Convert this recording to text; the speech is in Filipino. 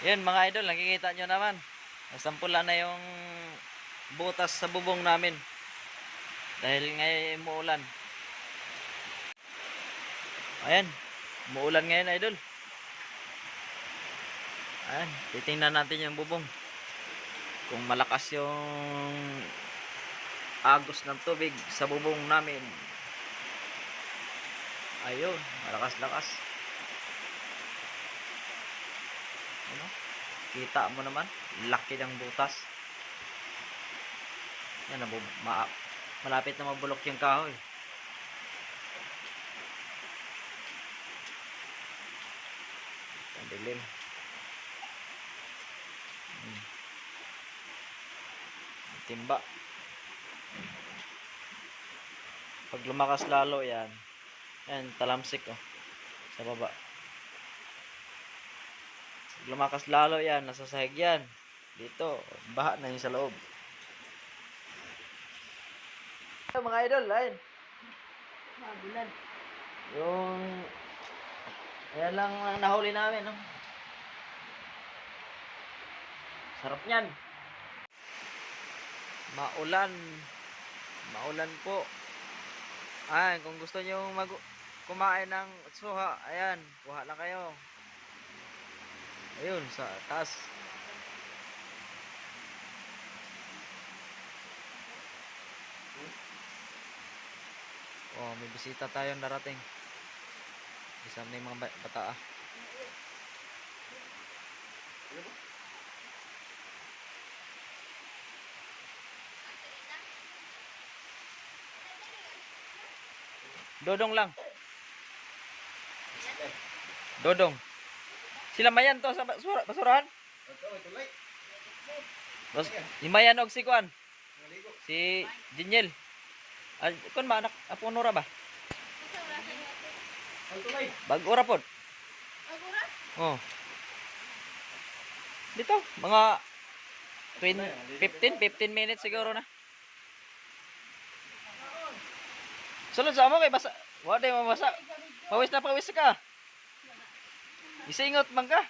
Yan mga idol, nakikita nyo naman. Nasampula na yung butas sa bubong namin. Dahil ngayon umuulan. Ayan, umuulan ngayon idol. Ayan, titingnan natin yung bubong. Kung malakas yung agos ng tubig sa bubong namin. Ayun, malakas-lakas. Kita mo naman, laki ng butas. Yan, ma malapit na mabulok yung kahoy. Ang dilim. Hmm. Timba. Pag lumakas lalo yan, yan, talamsik oh, sa baba. Lumakas lalo yan, nasa sahig yan. Dito, baha na yung sa loob. Mga idol, ayun. Magulan. Yung, ayan lang ang nahuli namin, no? Sarap niyan. Maulan. Maulan po. Ayan, kung gusto nyo mag kumain ng suha, ayan, kuha lang kayo. Ayun, sa taas. Oh, may bisita tayong darating. Isa na yung mga ba- bata ah. Dodong lang. Dodong. Sila mayan to sa basura, basurahan? Bas, himayan og si Kuan. Si Jinyel. Ah, kun ma anak apo nora ba? Bag ora pod. Agura? Oh. Dito, mga 20, 15, 15 minutes siguro na. Sulod sa amo kay basa. Wa day mabasa. Pawis na pawis ka. Isingot man ka.